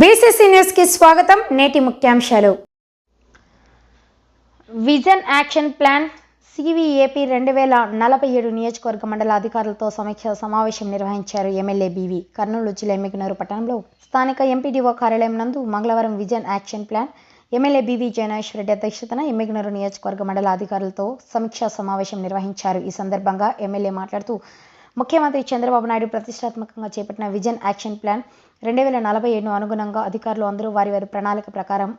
BCC న్యూస్కి స్వాగతం నేటి ముఖ్యాంశాలు. విజన్ యాక్షన్ ప్లాన్ సివిఏపీ రెండు వేల నలభై ఏడు నియోజకవర్గ మండల అధికారులతో సమీక్ష సమావేశం నిర్వహించారు ఎమ్మెల్యే బీవీ. కర్నూలు జిల్లా ఎమ్మికనూరు పట్టణంలో స్థానిక ఎంపీడీఓ కార్యాలయం నందు మంగళవారం vision action plan MLA BV జయనాష్ Reddy అధ్యక్షతన ఎమ్మికనూరు నియోజకవర్గ మండల అధికారులతో సమీక్షా సమావేశం నిర్వహించారు. ఈ సందర్భంగా ఎమ్మెల్యే మాట్లాడుతూ ముఖ్యమంత్రి చంద్రబాబు నాయుడు ప్రతిష్టాత్మకంగా చేపట్టిన విజన్ యాక్షన్ ప్లాన్ రెండు వేల నలభై ఏడును అనుగుణంగా అధికారులు అందరూ వారి వారి ప్రణాళిక ప్రకారం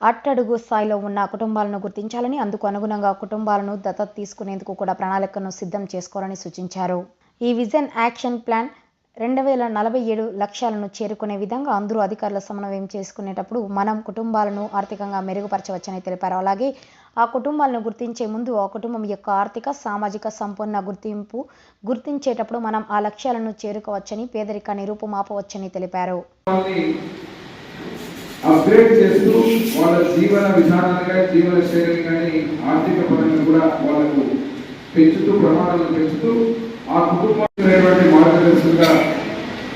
అట్టడుగు స్థాయిలో ఉన్న కుటుంబాలను గుర్తించాలని అందుకు అనుగుణంగా కుటుంబాలను దత్తత తీసుకునేందుకు కూడా ప్రణాళికను సిద్ధం చేసుకోవాలని సూచించారు. ఈ విజన్ యాక్షన్ ప్లాన్ రెండు వేల నలభై ఏడు లక్ష్యాలను చేరుకునే విధంగా అందరూ అధికారుల సమన్వయం చేసుకునేటప్పుడు మనం కుటుంబాలను ఆర్థికంగా మెరుగుపరచవచ్చని తెలిపారు. అలాగే ఆ కుటుంబాలను గుర్తించే ముందు ఆ కుటుంబం యొక్క ఆర్థిక సామాజిక సంపూర్ణ గుర్తింపు గుర్తించేటప్పుడు మనం ఆ లక్ష్యాలను చేరుకోవచ్చని పేదరికాన్ని రూపుమాపవచ్చని తెలిపారు. అప్గ్రేడ్ చేస్తూ వాళ్ళ జీవన విధానాన్ని కానీ జీవన శైలిని కానీ ఆర్థిక పరంగా కూడా వాళ్ళకు పెంచుతూ ప్రమాణాలను పెంచుతూ ఆ కుటుంబం మార్గదర్శకులుగా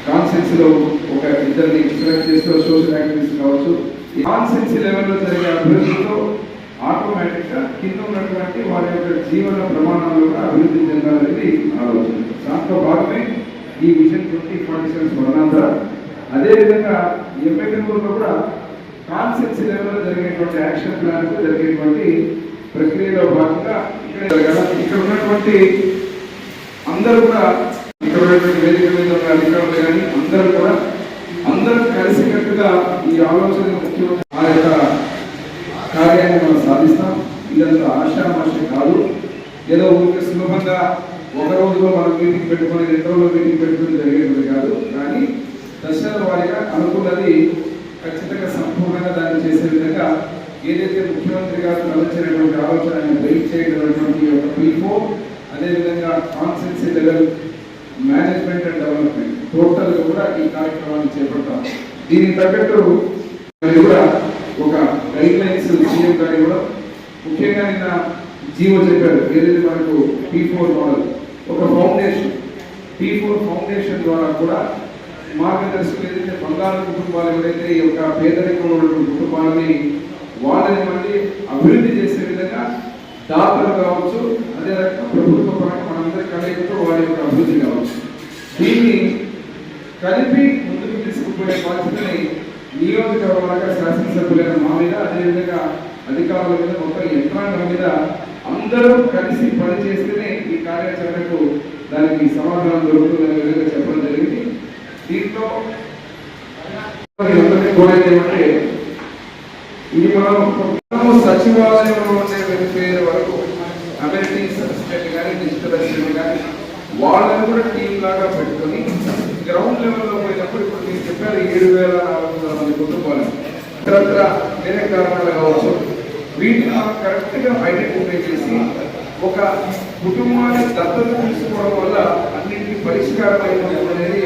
కాన్సెన్సీ లో ఒక ఇద్దరిని సెలెక్ట్ చేస్తూ సోషల్ యాక్టివిస్ట్ కావచ్చు. కాన్సెన్సీ లెవెల్లో జరిగే అభివృద్ధితో ఆటోమేటిక్గా కింద ఉన్నటువంటి వారి యొక్క జీవన ప్రమాణాలు కూడా అభివృద్ధి చెందాలనేది ఆలోచన. దాంతో భాగమే ఈ mission twenty forty seven Swarnandhra అదేవిధంగా ఎంపీటీలో కూడా కాన్సెప్ట్ లెవెల్లో జరిగేటువంటి యాక్షన్ ప్లాన్ జరిగేటువంటి ప్రక్రియలో భాగంగా ఇక్కడ ఇక్కడ ఉన్నటువంటి అందరూ కూడా ఇక్కడ ఉన్నటువంటి వేదిక మీద ఉన్న అధికారులు కానీ అందరూ కూడా అందరూ కలిసికట్టుగా ఈ ఆలోచన ముఖ్యమంత్రి ఆ యొక్క మనం సాధిస్తాం. ఇదంతా ఆశామాష కాదు. ఏదో ఊరికే సులభంగా ఒక రోజులో మనం మీటింగ్ పెట్టుకొని రెండు రోజుల్లో మీటింగ్ పెట్టుకుని జరిగేటువంటి కాదు. కానీ దశల వారిగా అనుకున్నది ఖచ్చితంగా సంపూర్ణంగా దాన్ని చేసే విధంగా ఏదైతే ముఖ్యమంత్రి గారు తలచినటువంటి ఆలోచన వెయిట్ చేయగలిగినటువంటి ఒక పీఫో అదేవిధంగా constituency level management and development total కూడా ఈ కార్యక్రమాన్ని చేపడతాం. దీనికి తగ్గట్టు మరి కూడా ఒక గైడ్ లైన్స్ సీఎం గారు కూడా ముఖ్యంగా నిన్న జీవో చెప్పారు ఏదైతే మనకు పీ ఫోర్ మోడల్ ఒక ఫౌండేషన్ పీ ఫోర్ ఫౌండేషన్ ద్వారా కూడా మార్గదర్శకులు ఏదైతే బంగారు కుటుంబాలు ఎవరైతే ఈ యొక్క పేదరికంలో ఉన్నటువంటి కుటుంబాలని వాళ్ళని మళ్ళీ అభివృద్ధి చేసే విధంగా దాతలు కావచ్చు అదే రకంగా ప్రభుత్వ పరంగా మనందరి కలయికతో వారి యొక్క అభివృద్ధి కావచ్చు. దీన్ని కలిపి ముందుకు తీసుకుపోయే బాధ్యతని నియోజకవర్గ శాసనసభ్యులైన మా అధికారుల మీద మొత్తం యంత్రాంగం మీద అందరూ కలిసి పనిచేస్తేనే ఈ కార్యాచరణకు దానికి సమాధానం దొరుకుతుందనే విధంగా చెప్పడం జరిగింది. దీంట్లో అందరికీ ఏమంటే ఇది మనం సచివాలయంలో ఉండే వెళ్ళిపోయే వరకు అమెరిటీస్ అసిస్టెంట్ కానీ డిజిటల్ అసిస్టెంట్ కానీ వాళ్ళని కూడా టీం లాగా పెట్టుకొని గ్రౌండ్ లెవెల్లో పోయినప్పుడు ఇప్పుడు మీరు చెప్పారు ఏడు వేల నాలుగు వందల మంది కుటుంబాలు. ఇతరత్ర వేరే కారణాలు కావచ్చు. వీటిని మనం కరెక్ట్గా ఐడెంటిఫై చేసి ఒక కుటుంబాన్ని దత్తత తీసుకోవడం వల్ల అన్నింటినీ పరిష్కారం అయిపోతుంది అనేది